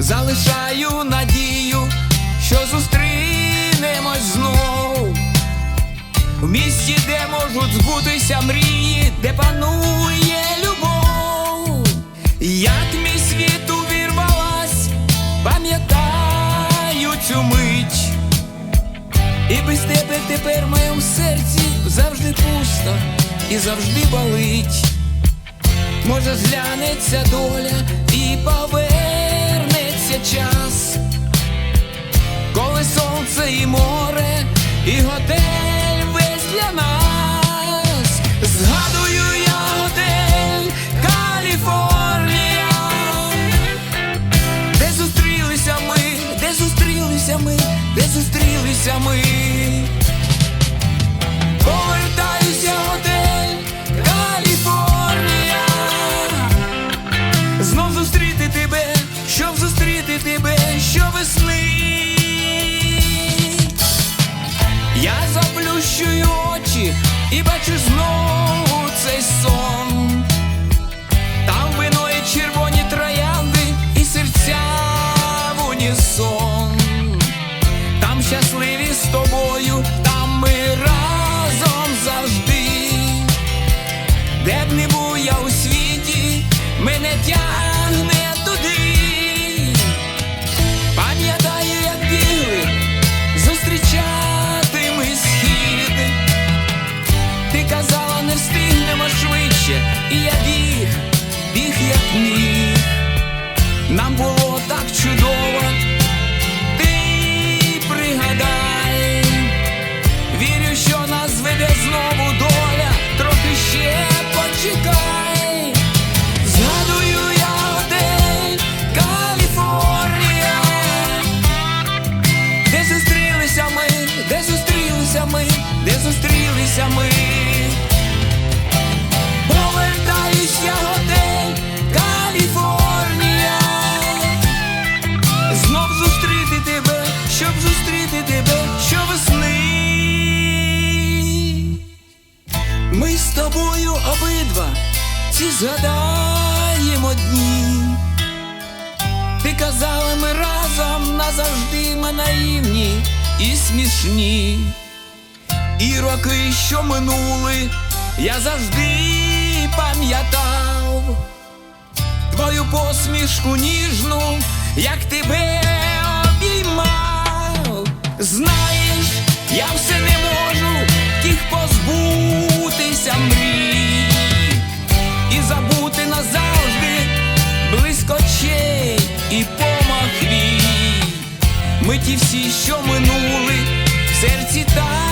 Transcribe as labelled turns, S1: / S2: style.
S1: лишаю надію, що зустрінемось знов. В місті, де можуть збутися мрії, де панує любов, як мій світ увірвалась, пам'ятаю цю мить, і без тебе тепер моєму серці завжди пусто і завжди болить. Може, зглянеться доля час, коли сонце і море, і готель весь для нас. Згадую я готель Каліфорнія, де зустрілися ми, де зустрілися ми, де зустрілися ми. Повертаюся заплющую очі і бачу знову цей сон Там вино і червоні троянди і серця в унісон там щасливі з тобою, там ми разом завжди. Де б не був зустрілися ми. Повертаюсь я готель Каліфорнія. Знов зустріти тебе, щоб зустріти тебе щовесни. Ми з тобою обидва ці згадаємо дні. Ти казала, ми разом назавжди ми наївні і смішні. І роки, що минули, я завжди пам'ятав твою посмішку ніжну, як тебе обіймав. Знаєш, я все не можу тих позбутися мрій і забути назавжди близько очей і помах. Ми ті всі, що минули, в серці також